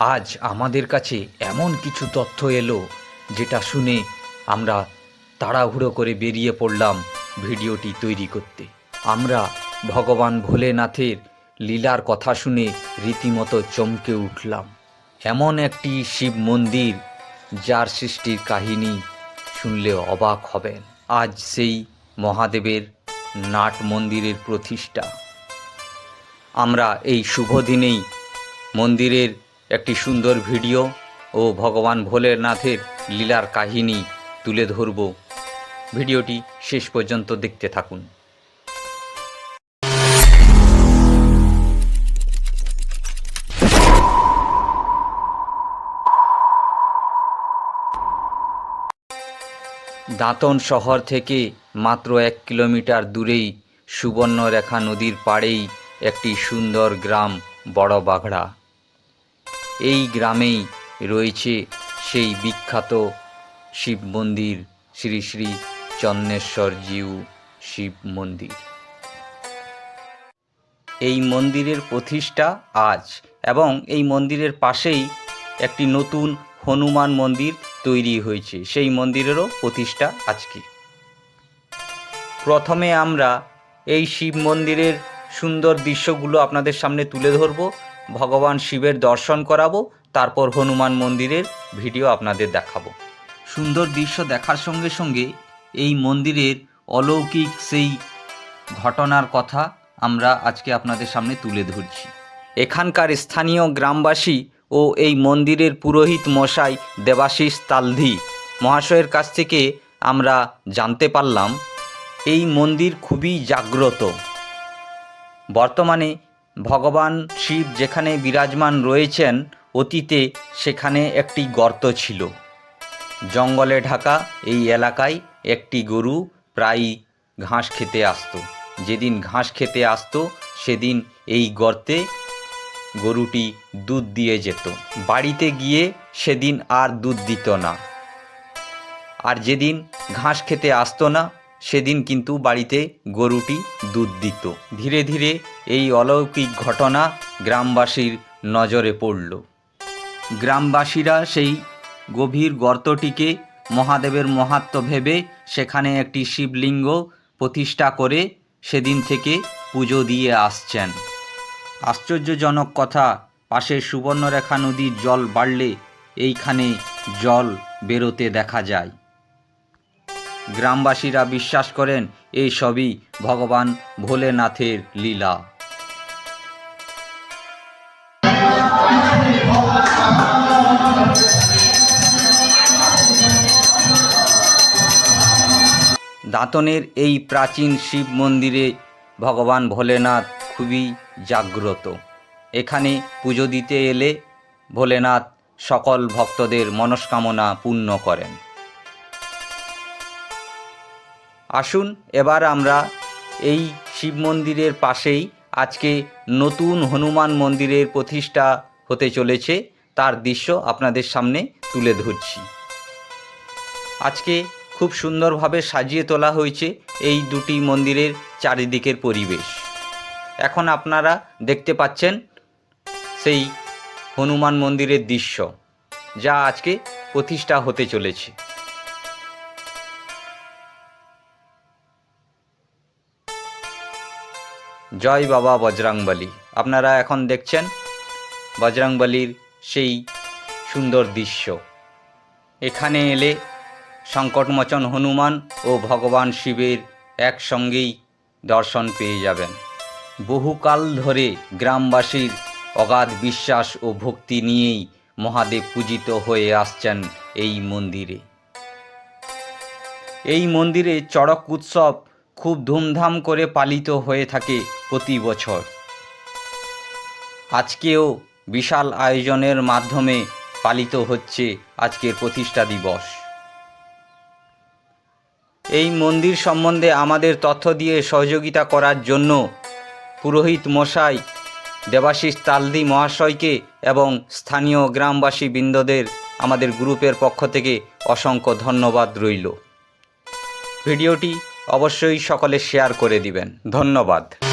আজ আমাদের কাছে এমন কিছু তথ্য এলো যেটা শুনে আমরা তাড়াহুড়ো করে বেরিয়ে পড়লাম ভিডিওটি তৈরি করতে। আমরা ভগবান ভোলেনাথের লীলার কথা শুনে রীতিমতো চমকে উঠলাম। এমন একটি শিব মন্দির যার সৃষ্টির কাহিনী শুনলে অবাক হবেন। আজ সেই মহাদেবের নাট মন্দিরের প্রতিষ্ঠা। আমরা এই শুভ দিনেই মন্দিরের একটি সুন্দর ভিডিও ও ভগবান ভোলেনাথের লীলার কাহিনী তুলে ধরব। ভিডিওটি শেষ পর্যন্ত দেখতে থাকুন। দাঁতন শহর থেকে মাত্র এক কিলোমিটার দূরেই সুবর্ণরেখা নদীর পাড়েই একটি সুন্দর গ্রাম বড় বাঘড়া এই গ্রামেই রয়েছে সেই বিখ্যাত শিব মন্দির, শ্রী শ্রী চন্নেশ্বর জিউ শিব মন্দির। এই মন্দিরের প্রতিষ্ঠা আজ এবং এই মন্দিরের পাশেই একটি নতুন হনুমান মন্দির তৈরি হয়েছে। সেই মন্দিরেরও প্রতিষ্ঠা আজকে। প্রথমে আমরা এই শিব মন্দিরের সুন্দর দৃশ্যগুলো আপনাদের সামনে তুলে ধরব। ভগবান শিবের দর্শন করাবো, তারপর হনুমান মন্দিরের ভিডিও আপনাদের দেখাবো। সুন্দর দৃশ্য দেখার সঙ্গে সঙ্গে এই মন্দিরের অলৌকিক সেই ঘটনার কথা আমরা আজকে আপনাদের সামনে তুলে ধরছি। এখানকার স্থানীয় গ্রামবাসী ও এই মন্দিরের পুরোহিত মশাই দেবাশিস তালধি মহাশয়ের কাছ থেকে আমরা জানতে পারলাম, এই মন্দির খুবই জাগ্রত। বর্তমানে ভগবান শিব যেখানে বিরাজমান রয়েছেন, অতীতে সেখানে একটি গর্ত ছিল। জঙ্গলে ঢাকা এই এলাকায় একটি গরু প্রায়ই ঘাস খেতে আসতো। যেদিন ঘাস খেতে আসতো, সেদিন এই গর্তে গরুটি দুধ দিয়ে যেত। বাড়িতে গিয়ে সেদিন আর দুধ দিত না। আর যেদিন ঘাস খেতে আসতো না, সেদিন কিন্তু বাড়িতে গরুটি দুধ দিত। ধীরে ধীরে এই অলৌকিক ঘটনা গ্রামবাসীর নজরে পড়ল। গ্রামবাসীরা সেই গভীর গর্তটিকে মহাদেবের মহাত্ম ভেবে সেখানে একটি শিবলিঙ্গ প্রতিষ্ঠা করে সেদিন থেকে পুজো দিয়ে আসছেন। আশ্চর্যজনক কথা পাশের সুবর্ণরেখা নদীর জল বাড়লে এইখানে জল বেরোতে দেখা যায়। গ্রামবাসীরা বিশ্বাস করেন, এই সবই ভগবান ভোলেনাথের লীলা। দাঁতনের এই প্রাচীন শিব মন্দিরে ভগবান ভোলেনাথ খুবই জাগ্রত। এখানে পুজো দিতে এলে ভোলেনাথ সকল ভক্তদের মনস্কামনা পূর্ণ করেন। আসুন এবার আমরা এই শিব মন্দিরের পাশেই আজকে নতুন হনুমান মন্দিরের প্রতিষ্ঠা হতে চলেছে, তার দৃশ্য আপনাদের সামনে তুলে ধরছি। আজকে খুব সুন্দরভাবে সাজিয়ে তোলা হয়েছে এই দুটি মন্দিরের চারিদিকের পরিবেশ। এখন আপনারা দেখতে পাচ্ছেন সেই হনুমান মন্দিরের দৃশ্য, যা আজকে প্রতিষ্ঠা হতে চলেছে। জয় বাবা বজরাংবলী। আপনারা এখন দেখছেন বজরাংবলীর সেই সুন্দর দৃশ্য। এখানে এলে সংকটমোচন হনুমান ও ভগবান শিবের একসঙ্গেই দর্শন পেয়ে যাবেন। বহুকাল ধরে গ্রামবাসীর অগাধ বিশ্বাস ও ভক্তি নিয়েই মহাদেব পূজিত হয়ে আসছেন এই মন্দিরে। এই মন্দিরে চড়ক উৎসব খুব ধুমধাম করে পালিত হয়ে থাকে প্রতি বছর। আজকেও বিশাল আয়োজনের মাধ্যমে পালিত হচ্ছে আজকের প্রতিষ্ঠা দিবস। এই মন্দির সম্বন্ধে আমাদের তথ্য দিয়ে সহযোগিতা করার জন্য পুরোহিত মশাই, দেবাশিস তালদি মহাশয়কে এবং স্থানীয় গ্রামবাসী বৃন্দদের আমাদের গ্রুপের পক্ষ থেকে অসংখ্য ধন্যবাদ রইল। ভিডিওটি অবশ্যই সকলে শেয়ার করে দিবেন। ধন্যবাদ।